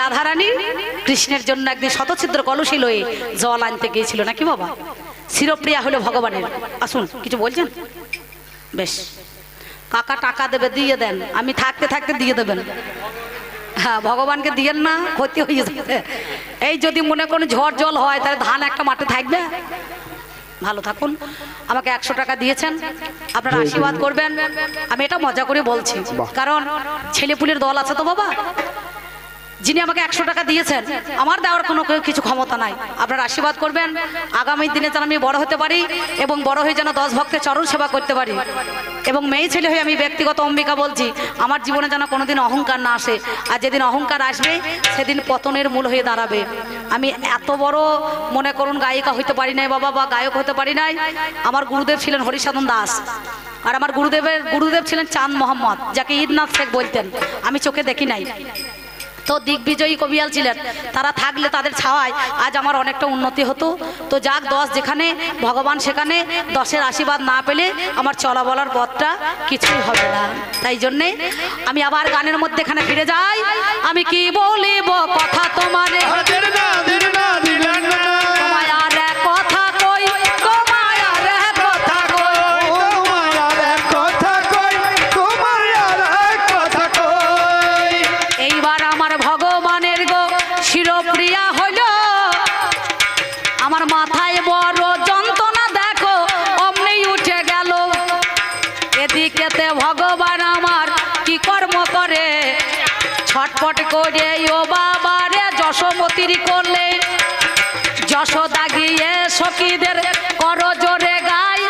রাধারানী কৃষ্ণের জন্য একদিন শতছিদ্র কলসি লয়ে জল আনতে গিয়েছিল নাকি বাবা? শিরপ্রিয়া হলো ভগবানের। আসুন কিছু বলছেন? বেশ। কাকা টাকা দেবে দিয়ে দেন। আমি থাকতে থাকতে দিয়ে দেবেন। হ্যাঁ ভগবানকে দিয়েন না ক্ষতি হয়ে যাবে। এই যদি মনে কোনো ঝড় জল হয় তাহলে ধান একটা মাঠে থাকবে। ভালো থাকুন। আমাকে একশো টাকা দিয়েছেন। আপনারা আশীর্বাদ করবেন। আমি এটা মজা করে বলছি। কারণ ছেলেপুলের দল আছে তো বাবা? যিনি আমাকে একশো টাকা দিয়েছেন, আমার দেওয়ার কোনো কিছু ক্ষমতা নাই। আপনারা আশীর্বাদ করবেন। আগামী দিনে যেন আমি বড় হতে পারি এবং বড় হয়ে যেন দশ ভক্তের চরণ সেবা করতে পারি। এবং মেয়ে ছেলে হয়ে আমি ব্যক্তিগত অম্বিকা বলছি, আমার জীবনে যেন কোনোদিন অহংকার না আসে। আর যেদিন অহংকার আসবে, সেদিন পতনের মূল হয়ে দাঁড়াবে। আমি এত বড় মনে করুন গায়িকা হইতে পারি নাই বাবা বা গায়ক হতে পারি নাই। আমার গুরুদেব ছিলেন হরিসাধন দাস। আর আমার গুরুদেবের, গুরুদেব ছিলেন চাঁদ মোহাম্মদ, যাকে ঈদনাথ শেখ বলতেন। আমি চোখে দেখি নাই। তো দিগ্বিজয়ী কবিয়াল ছিলেন তারা থাকলে তাদের ছাওয়ায় আজ আমার অনেকটা উন্নতি হতো। তো যাক দশ যেখানে, ভগবান সেখানে, দশের আশীর্বাদ না পেলে আমার চলা বলার পথটা কিছুই হবে না। তাই জন্যে আমি আবার গানের মধ্যে এখানে ফিরে যাই। আমি কি বলিব কথা তোমার? গিয়ে সখীদের কর জোরে গায়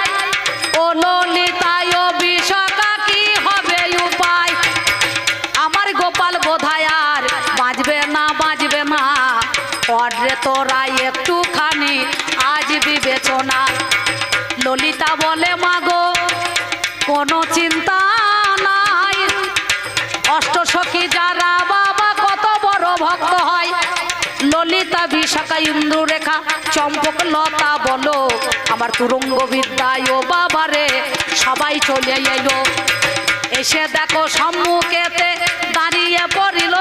ও ললিতায় বিষকা কি হবে উপায়? আমার গোপাল বোধায় আর বাঁচবে না বাঁচবে না। অড্রে তোরা একটুখানি ললিতা বিশাখা ইন্দ্র রেখা চম্পক লতা বলো, আমার তুরঙ্গ বিদ্যায় ও বাবারে, সবাই চলে এলো। এসে দেখো সম্মুখেতে দাঁড়িয়ে পড়িল।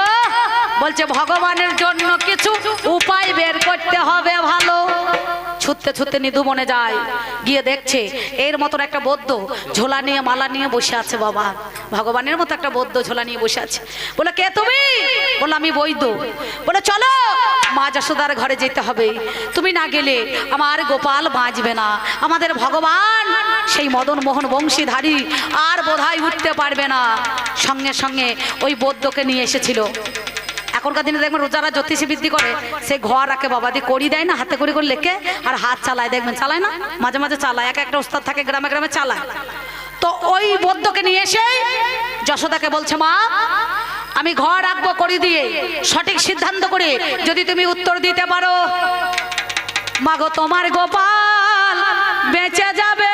বলছে, ভগবানের জন্য কিছু উপায় বের করতে হবে ভালো। ছুটতে ছুটতে নিধু মনে যায়। গিয়ে দেখছে, এর মতন একটা বৌদ্ধ ঝোলা নিয়ে মালা নিয়ে বসে আছে বাবা। ভগবানের মতো একটা বৌদ্ধ ঝোলা নিয়ে বসে আছে। বলে, কে তুমি? বলে আমি বৈদ্য বলে চলো, মা যশোদার ঘরে যেতে হবে। তুমি না গেলে আমার গোপাল বাঁচবে না। আমাদের ভগবান সেই মদন মোহন বংশীধারী আর বোধহয় উঠতে পারবে না। সঙ্গে সঙ্গে ওই বৌদ্ধকে নিয়ে এসেছিল। এখনকার দিনে দেখবেন রোজারা জ্যোতিষী বৃদ্ধি করে, সে ঘর রাখে বাবা দিয়ে করি দেয় না, হাতে করে করে লেখে আর হাত চালায়, দেখবেন চালায় না? মাঝে মাঝে চালায়, এক একটা ওস্তাদ থাকে, গ্রামে গ্রামে চালায়। তো ওই বৌদ্ধকে নিয়ে এসে যশোদাকে বলছে, মা আমি ঘর রাখব করে দিয়ে। সঠিক সিদ্ধান্ত করে যদি তুমি উত্তর দিতে পারো। মাগো তোমার গোপাল বেঁচে যাবে।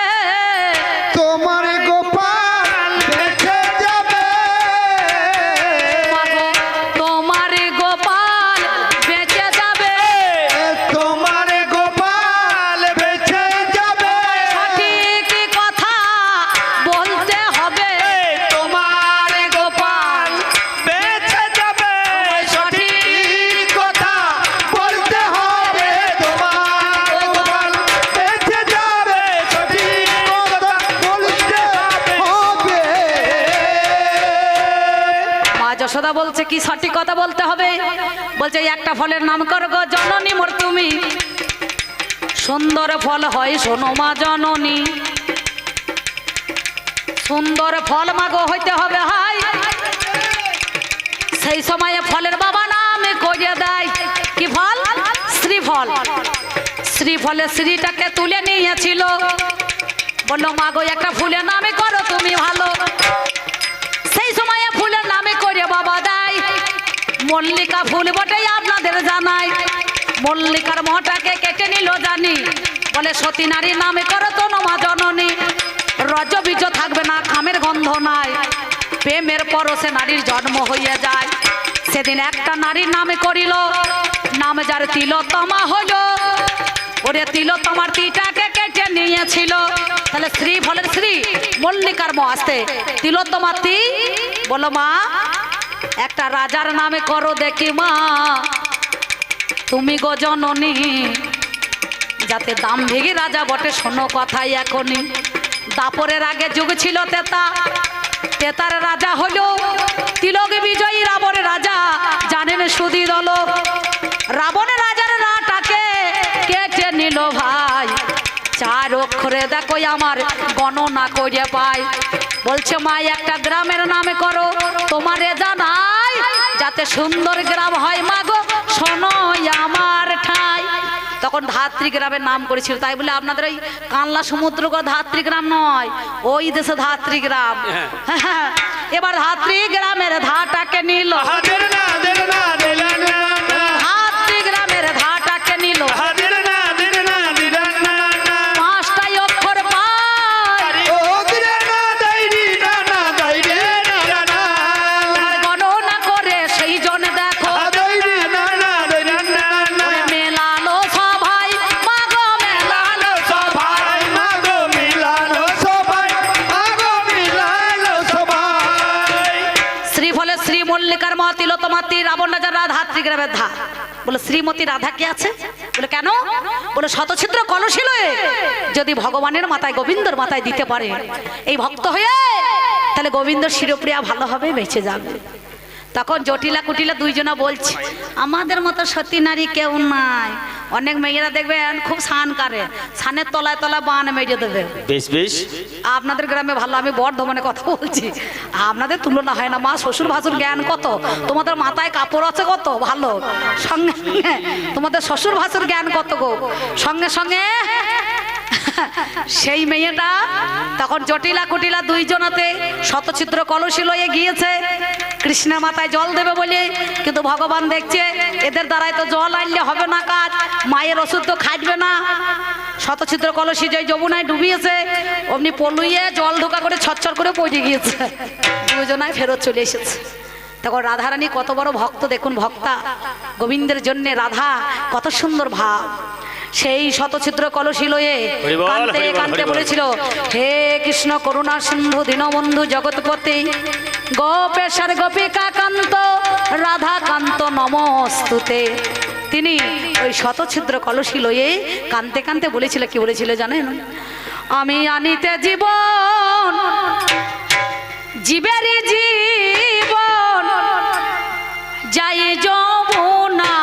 যশোদা বলছে কি সঠিক কথা বলতে হবে? বলছে একটা ফলের নাম করো গো জননী মোর তুমি। সুন্দর ফল হয় শোনো মা জননী। সুন্দর ফল মাগো হইতে হবে হাই সেই সময়ে ফলের বাবা নামে করিয়ে দেয়। কি ফল? শ্রীফল। শ্রীফলে শ্রীটাকে তুলে নিয়েছিল। বলল, মাগো, একটা ফুলের নামে করো তুমি ভালো মল্লিকা ফুল বটে আপনাদের জানাই। মল্লিকার মহটাকে কেটে নিল জানি। বলে, সতী নারীর নামে করো তো নমা জননী। রজ বীজ থাকবে না, খামের গন্ধ নাই। প্রেমের পরশে নারীর জন্ম হইয়া যায়। সেদিন একটা নারীর নামে করিল, নাম যার তিলোত্তমা হলো ওরে তিলোত্তমার তিটাকে কেটে নিয়েছিল। তাহলে শ্রী ফলের শ্রী, মল্লিকার ম আসতে তিলোত্তমা তি? বলো, মা একটা রাজার নামে করো দেখি মা। তুমি গো জননী, যাতে দাম ভেগে রাজা বটে, শোনো কথাই এখনই। দাপরের আগে যুগ ছিল তেতা, তেতার রাজা হলো তিলক বিজয়ী রাবণের রাজা, জানেন সুদি দল। রাবণের রাজার নাটাকে কেটে নিল ভাই? চার অক্ষরে দেখো আমার গণনা করে পাই। বলছে, মা, একটা গ্রামের নামে করো, তোমারে জানাই যাতে সুন্দর গ্রাম হয় মাগো শোনো আমার ঠাই। তখন ধাত্রী গ্রামের নাম করেছিল তাই বলে আপনাদের ওই কানলা সমুদ্র ধাত্রী গ্রাম নয় ওই দেশে ধাত্রী গ্রাম। এবার ধাত্রী গ্রামের ধাটাকে নিল। না। গ্রামের বলে, শ্রীমতী রাধা কে আছে? বলে, কেন? বলে, শতছিদ্র কলশিল যদি ভগবানের মাথায়, গোবিন্দর মাথায় দিতে পারে এই ভক্ত হয়ে, তাহলে গোবিন্দ শিরপ্রিয়া ভালো হবে, বেঁচে যাবে। তখন জটিলা কুটিলা দুইজনা বলছে, আমাদের মতো সতী নারী কেউ নাই। অনেক মেয়েরা দেখবেন খুব সান করে। সানের তলায় তলায় বান মেজে দেবে। বেশ বেশ। আপনাদের গ্রামে ভালো আমি বর্ধমানে কথা বলছি। আপনাদের তুলনা হয় না মা শ্বশুর ভাসুর জ্ঞান কত? তোমাদের মাথায় কাপড় আছে কত? ভালো। সঙ্গে সঙ্গে তোমাদের শ্বশুর ভাসুর জ্ঞান কত গো? সঙ্গে সঙ্গে সেই মেয়েটা তখন জটিলা কুটিলা দুইজনাতে শতচিত্র কলসি লয়ে গিয়েছে। কৃষ্ণের মাথায় জল দেবে বলে, কিন্তু ভগবান দেখছে এদের দ্বারাই তো জল আনলে হবে না কাজ, মায়ের ওষুধ তো খাটবে না। শতচিত্র কলসি যে যমুনায় ডুবিয়েছে, অমনি পলুইয়ে জল ঢোকা করে ছচ্ছর করে পড়ে গিয়েছে। দুজনায় ফেরত চলে এসেছে। তখন রাধারানী কত বড় ভক্ত দেখুন, ভক্তা। গোবিন্দের জন্যে রাধা কত সুন্দর ভাব। সেই শতচিত্র কলসি লয়ে কান্তে কান্তে বলেছিল হে কৃষ্ণ করুণা সিন্ধু দীনবন্ধু জগৎপতি গোপেশ্বর গোপিকা কান্ত রাধা কান্ত নমস্তুতে। তিনি ওই শতছিদ্র কলসি লয়ে কানতে কানতে বলেছিল কি বলেছিল জানেন? আমি আনিতে জীবন জীবেরই জীবন যাই যমুনার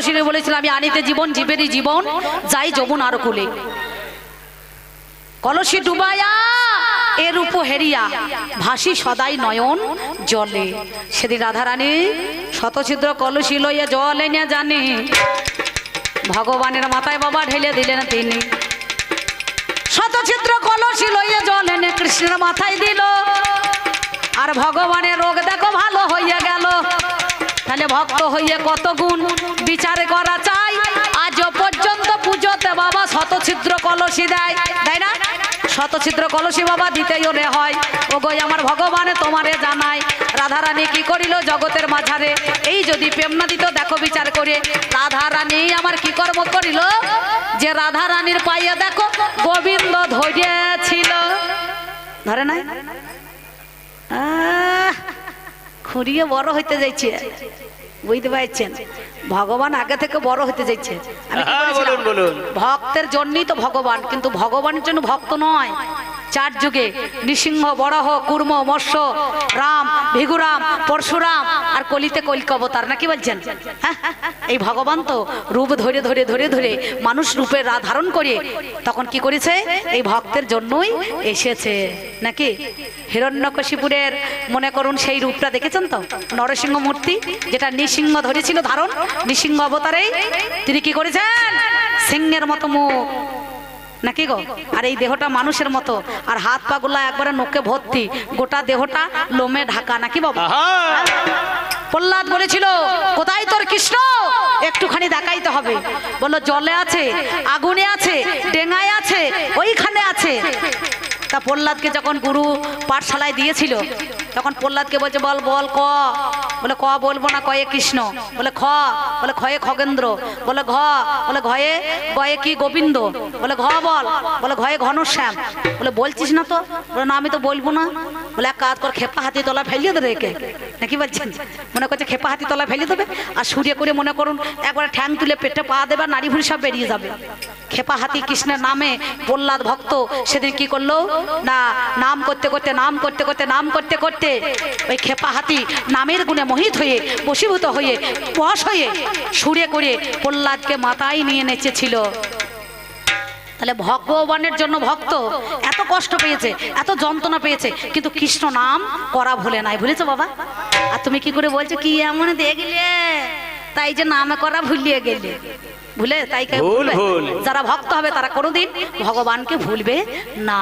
কলসিনে বলেছিল, আমি আনিতে জীবন জীবেরই জীবন, যাই যমুন আর কুলে। কলসি ডুবায়া এর উপ হেরিয়া, ভাসি সদাই নয়ন জলে। সেদিন রাধারানী শতছিদ্র কলসি লইয়া জল এনে জানি। ভগবানের মাথায় বাবা ঢেলে দিলেন তিনি। শতছিদ্র কলসি লইয়া জল এনে কৃষ্ণের মাথায় দিল। আর ভগবানের রোগ দেখো, ভালো হইয়া গেল। তাহলে ভক্ত হইয়ে কত গুণ বিচার করা চাই? আজ পর্যন্ত পুজোতে বাবা শতছিদ্র কলসি দেয়। তাই না? শতছিদ্র কলসি বাবা দিতেই ওরে হয়। ও গই আমার ভগবানে তোমারে জানাই রাধারানী কি করিল জগতের মাঝারে? এই যদি প্রেম না দিত দেখো বিচার করে। রাধারানী আমার কি কর্ম করিল? যে রাধারানীর পাইয়া দেখো গোবিন্দ ধরিয়েছিল। ধরে নাই? আহ, খুঁড়িয়ে বড় হইতে যাইছে। বুঝতে পারছেন? ভগবান আগে থেকে বড় হতে যাচ্ছে কি হ্যাঁ। ভক্তের জন্যই তো ভগবান কিন্তু ভগবানের জন্য ভক্ত নয়। চার যুগে নৃসিংহ বরাহ কুর্ম, মৎস্য, রাম, ভিগুরাম, পরশুরাম আর কলিতে কলিক অবতার, নাকি বলছেন? হ্যাঁ? এই ভগবান তো রূপ ধরে ধরে ধরে ধরে মানুষ রূপে ধারণ করে তখন কি করেছে? এই ভক্তের জন্যই এসেছে। নাকি? হিরণ্যকশিপুরের মনে করুন সেই রূপটা দেখেছেন তো? নরসিংহ মূর্তি, যেটা নৃসিংহ ধরেছিল ধারণ, নৃসিংহ অবতারেই। তিনি কি করেছেন? সিংহের মতো মুখ নাকি গো? আর এই দেহটা মানুষের মতো। আর হাত পা গুলা একবারে নোকে ভর্তি। গোটা দেহটা লোমে ঢাকা নাকি বাবা? প্রহ্লাদ বলেছিল কোথায় তোর কৃষ্ণ? একটুখানি দেখাইতে হবে। বলল জলে আছে আগুনে আছে ডেঙায় আছে ওইখানে আছে। তা প্রহ্লাদকে যখন গুরু পাঠশালায় দিয়েছিল, তখন প্রহ্লাদকে বলছে, বল বল, ক। বলে, ক বলব না, কয়ে কৃষ্ণ। বলে, খ। বলে খয়ে খগেন্দ্র। বলে, ঘ। বলে, ঘয়ে গয়ে কি গোবিন্দ। বলে, ঘ বল। বলে, ঘয়ে ঘনশ্যাম। বলে, বলছিস না তো? বলে, না, আমি তো বলব না। বলে এক কাজ কর, খেপা হাতি তলা ফেলিয়ে দেবে একে। নাকি বলছেন মনে করছে খেপা হাতি তলা ফেলিয়ে দেবে? আর সূর্য করে মনে করুন, একবারে ঠ্যাং তুলে পেটে পা দেবে নাড়ি ভুড়ি সব বেরিয়ে যাবে। খেপা হাতি কৃষ্ণের নামে প্রহ্লাদ ভক্ত সেদিন কি করল? না, নাম করতে করতে, নাম করতে করতে, নাম করতে করতে ওই খেপা হাতি নামের গুণে মোহিত হয়ে, বশীভূত হয়ে বশ হয়ে সুরে করে প্রহ্লাদকে মাথায় নিয়ে নেচেছিল। তাহলে ভগবানের জন্য ভক্ত এত কষ্ট পেয়েছে এত যন্ত্রণা পেয়েছে কিন্তু কৃষ্ণ নাম করা ভুলে নাই। ভুলেছো বাবা? আর তুমি কি করে বলছো কি এমন দেখলে? তাই যে নামে করা ভুলিয়ে গেলে। ভুলে? তাই। যারা ভক্ত হবে তারা কোনোদিন ভগবানকে ভুলবে না।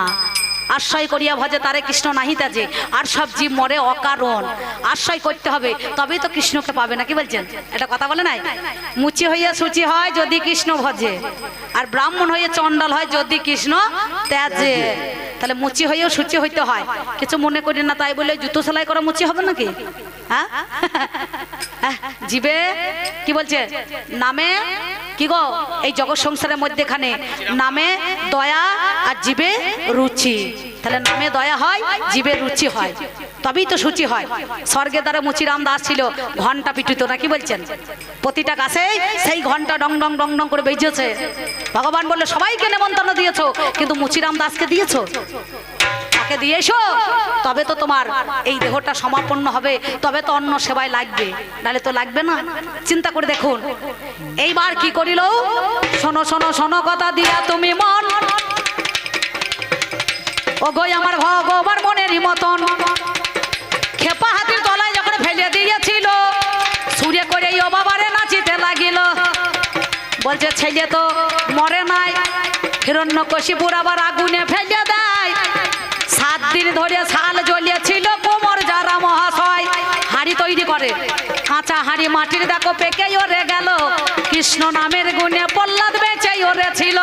আশ্রয় করিয়া ভজে তারে কৃষ্ণ নাহিতা যে আর সব জীব মরে অকারণ। আশ্রয় করতে হবে তবেই তো কৃষ্ণকে পাবে না কি বলছেন? এটা কথা বলে নাই? মুচি হইয়া সুচি হয় যদি কৃষ্ণ ভজে আর ব্রাহ্মণ হয়ে চণ্ডাল হয় যদি কৃষ্ণ ত্যাজে। তাহলে মুচি হইয়াও সুচি হইতে হয়। কিছু মনে করি না তাই বলে জুতো সেলাই করা মুচি হবে নাকি? হ্যাঁ? হ্যাঁ, জিবে কি বলছে? নামে কি গো? এই জগৎ সংসারের মধ্যেখানে নামে দয়া আর জীবে রুচি। তাহলে নামে দয়া হয় জীবে রুচি হয়। তবেই তো সূচি হয়। স্বর্গে দ্বারা মুচিরাম দাস ছিল ঘণ্টা পিটিত নাকি বলছেন? প্রতিটা গাছে সেই ঘণ্টা ডং ডং ডং ডং করে বেজেছে। ভগবান বলল, সবাইকে নেমন্তন্ন দিয়েছ, কিন্তু মুচিরাম দাসকে দিয়েছ? তাকে দিয়ে এসো। তবে তো তোমার এই দেহটা সমাপন্ন হবে, তবে তো অন্য সেবায় লাগবে। নাহলে তো লাগবে না। চিন্তা করে দেখুন। এইবার কি করিল? শোনো শোনো শোনো কথা দিয়া তুমি ও আমার ভগবান মনেরই মতন। খেপা হাতির তলায় যখন ফেলে দিয়েছিল, সুরে করে ও বাবারে নাচিতে লাগিল। বলছে, ছেলে তো মরে নাই হিরণ্য কশিপুর আবার আগুনে ফেলে দেয়। সাত দিন ধরে শাল জ্বলিয়েছিল কোমর যারা মহাশয় হাড়ি তৈরি করে। কাঁচা হাড়ি মাটির দেখো, পেকে ওরে গেল। কৃষ্ণ নামের গুণে প্রহ্লাদ বেঁচে ওরে ছিল।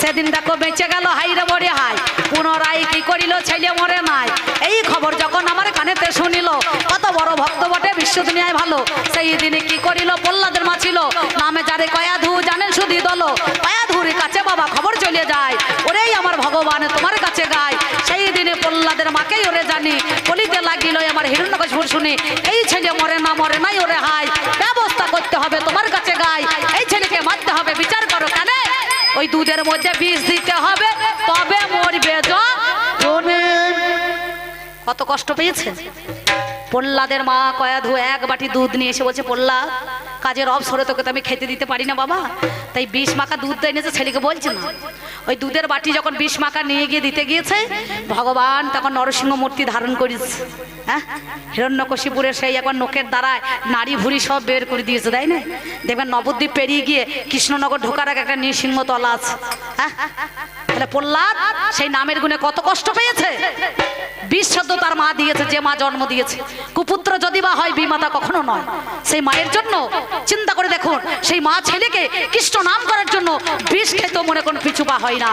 সেদিন দেখো, বেঁচে গেল হাইরে বড়ে হাই পুনরায় কি করিল ছেলে মরে নাই। এই খবর যখন আমার কানেতে শুনিল, কত বড় ভক্ত বটে, বিশ্ব দুনিয়ায় ভালো। সেই দিনে কি করিল, প্রহ্লাদের মা ছিল। নামে যারে কয়াধু জানেন শুধু দল কয়াধুর কাছে বাবা, খবর চলে যায়। ওরেই আমার ভগবান তোমার কাছে গায়। দিনে মাকেই ওরে জানি। বলিতে লাগিল আমার হিরণ্যকশুর শুনে। এই ছেলে মরে না মরে নাই ওরে হাই ব্যবস্থা করতে হবে তোমার কাছে গায় এই ছেলেকে মারতে হবে বিচার করো কেন? ওই দুধের মধ্যে বিষ দিতে হবে তবে মরবে কত কষ্ট পেয়েছে? প্রহ্লাদের মা কয়াধু এক বাটি দুধ নিয়ে এসে বলছে প্রহ্লাদ কাজের অবসরে তোকে তো আমি খেতে দিতে পারি না বাবা। তাই বিষ মাখা দুধ তো এনেছে ছেলেকে বলছে না। ওই দুধের বাটি যখন বিষ মাখা নিয়ে গিয়ে দিতে গিয়েছে, ভগবান তখন নরসিংহ মূর্তি ধারণ করেছে হ্যাঁ? হিরণ্যকশিপুরের সেই এখন নোকের দ্বারায় নারী ভুড়ি সব বের করে দিয়েছে, তাই না? দেখবেন নবদ্বীপ পেরিয়ে গিয়ে কৃষ্ণনগর ঢোকার আগে একটা নৃসিংহ তলা আছে। হ্যাঁ? তাহলে প্রহ্লাদ, সেই নামের গুণে কত কষ্ট পেয়েছে? বিশ্বদ্ধ শব্দ তার মা দিয়েছে, যে মা জন্ম দিয়েছে। কুপুত্র যদি বা হয়, বিমাতা কখনো নয়। সেই মায়ের জন্য চিন্তা করে দেখুন, সেই মা ছেলেকে কৃষ্ণ নাম করার জন্য বিষ খেতেও মনে কোনো পিছু বা হয় না।